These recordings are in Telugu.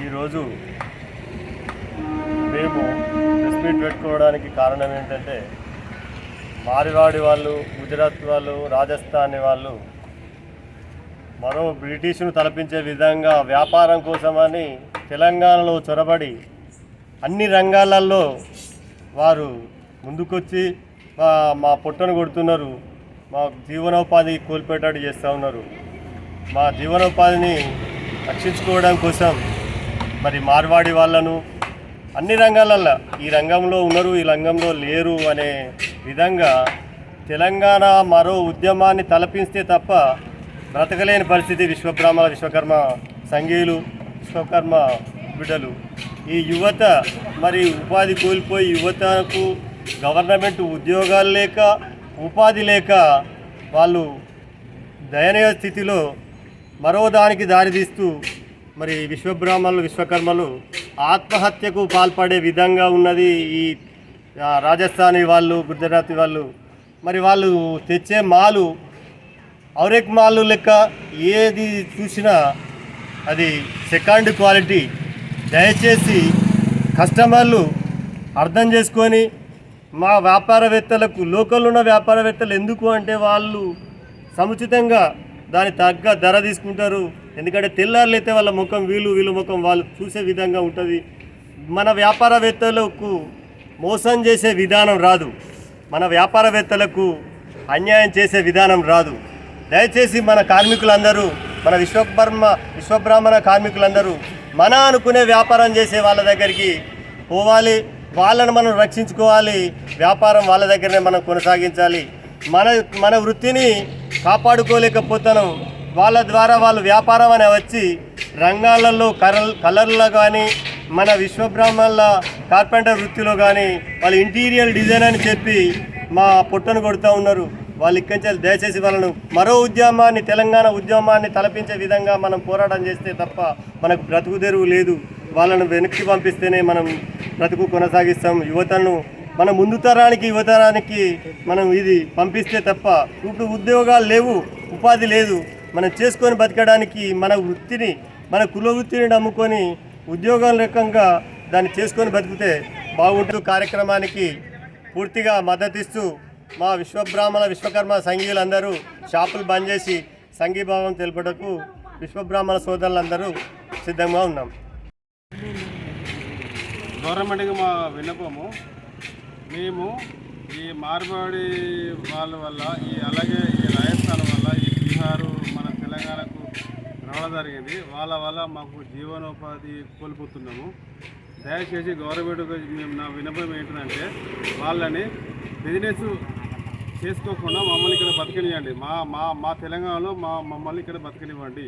ఈరోజు మేము ప్రెస్ మీట్ పెట్టుకోవడానికి కారణం ఏంటంటే మారివాడి వాళ్ళు గుజరాత్ వాళ్ళు రాజస్థాన్ వాళ్ళు మరో బ్రిటిష్ను తలపించే విధంగా వ్యాపారం కోసమని తెలంగాణలో చొరబడి అన్ని రంగాలలో వారు ముందుకొచ్చి మా మా పొట్టను కొడుతున్నారు. మా జీవనోపాధి కోల్పోయేటట్టు చేస్తూ ఉన్నారు. మా జీవనోపాధిని రక్షించుకోవడం కోసం మరి మార్వాడి వాళ్ళను అన్ని రంగాలల్లో ఈ రంగంలో ఉన్నారు ఈ రంగంలో లేరు అనే విధంగా తెలంగాణ మరో ఉద్యమాన్ని తలపిస్తే తప్ప బ్రతకలేని పరిస్థితి విశ్వబ్రాహ్మణ విశ్వకర్మ సంఘీయులు విశ్వకర్మ బిడ్డలు. ఈ యువత మరి ఉపాధి కోల్పోయి యువతకు గవర్నమెంట్ ఉద్యోగాలు లేక ఉపాధి లేక వాళ్ళు దయనీయ స్థితిలో మరో దానికి దారితీస్తూ మరి విశ్వబ్రాహ్మణులు విశ్వకర్మలు ఆత్మహత్యకు పాల్పడే విధంగా ఉన్నది ఈ రాజస్థానీ వాళ్ళు గుజరాతీ వాళ్ళు. మరి వాళ్ళు తెచ్చే మాలు ఔరెక్ మాలు లెక్క ఏది చూసినా అది సెకండ్ క్వాలిటీ. దయచేసి కస్టమర్లు అర్థం చేసుకొని మా వ్యాపారవేత్తలకు లోకల్ ఉన్న వ్యాపారవేత్తలు ఎందుకు అంటే వాళ్ళు సముచితంగా దాని తగ్గ ధర తీసుకుంటారు. ఎందుకంటే తెల్లారులైతే అయితే వాళ్ళ ముఖం వీళ్ళు వీళ్ళ ముఖం వాళ్ళు చూసే విధంగా ఉంటుంది. మన వ్యాపారవేత్తలకు మోసం చేసే విధానం రాదు. మన వ్యాపారవేత్తలకు అన్యాయం చేసే విధానం రాదు. దయచేసి మన కార్మికులందరూ మన విశ్వబ్రహ్మ విశ్వబ్రాహ్మణ కార్మికులందరూ మన అనుకునే వ్యాపారం చేసే వాళ్ళ దగ్గరికి పోవాలి. వాళ్ళను మనం రక్షించుకోవాలి. వ్యాపారం వాళ్ళ దగ్గరనే మనం కొనసాగించాలి. మన మన వృత్తిని కాపాడుకోలేకపోతాను వాళ్ళ ద్వారా వాళ్ళు వ్యాపారం అనే వచ్చి రంగాలలో కలర్ కలర్లో కానీ మన విశ్వబ్రాహ్మణుల కార్పెంటర్ వృత్తిలో కానీ వాళ్ళు ఇంటీరియర్ డిజైన్ అని చెప్పి మా పొట్టను కొడుతూ ఉన్నారు. వాళ్ళు ఇక్కడి నుంచి దయచేసి వాళ్ళను మరో ఉద్యమాన్ని తెలంగాణ ఉద్యమాన్ని తలపించే విధంగా మనం పోరాటం చేస్తే తప్ప మనకు బ్రతుకు తెరువు లేదు. వాళ్ళను వెనక్కి పంపిస్తేనే మనం బ్రతుకు కొనసాగిస్తాం. యువతను మన ముందు తరానికి యువతరానికి మనం ఇది పంపిస్తే తప్ప ఇప్పుడు ఉద్యోగాలు లేవు ఉపాధి లేదు. మనం చేసుకొని బతకడానికి మన వృత్తిని మన కుల వృత్తిని నమ్ముకొని ఉద్యోగాల రకంగా దాన్ని చేసుకొని బతికితే బాగుంటుంది కార్యక్రమానికి పూర్తిగా మద్దతిస్తూ మా విశ్వబ్రాహ్మణ విశ్వకర్మ సంఘీయులందరూ షాపులు బంద్ చేసి సంఘీభావం తెలుపటకు విశ్వబ్రాహ్మణ సోదరులందరూ సిద్ధంగా ఉన్నాం. గవర్నమెంట్కి మా విన్నపము మేము ఈ మార్వాడి వాళ్ళ వల్ల ఈ అలాగే ఈ రాజస్థాన్ వల్ల ఈ బీహారు తెలంగాణకు రావడం జరిగింది. వాళ్ళ వల్ల మాకు జీవనోపాధి కోల్పోతున్నాము. దయచేసి గవర్నమెంట్కి మేము నా విన్నపం ఏంటంటే వాళ్ళని బిజినెస్ చేసుకోకుండా మమ్మల్ని ఇక్కడ బతకనివ్వండి మా మా మా తెలంగాణలో మా మమ్మల్ని ఇక్కడ బతకనివ్వండి.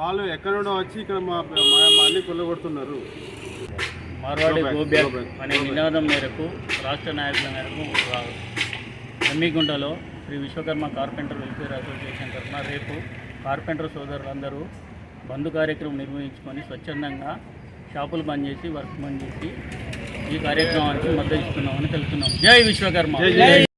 వాళ్ళు ఎక్కడో వచ్చి ఇక్కడ మా అన్ని కొల్లగొడుతున్నారు. మార్వాడి గోబ్యాక్ అనే. నినాదం మేరకు రాష్ట్ర నాయకుల మేరకు ఎమ్మిగుంటలో Shri Vishwakarma carpenter welfare association తరఫున రేపు కార్పెంటర్ సోదరులందరూ బంధు కార్యక్రమం నిర్వహించుకొని స్వచ్ఛందంగా షాపులు బంద్ చేసి వర్క్ బంద్ చేసి ఈ కార్యక్రమానికి మద్దతు ఇస్తున్నామని తెలుస్తున్నాం జై విశ్వకర్మ. జై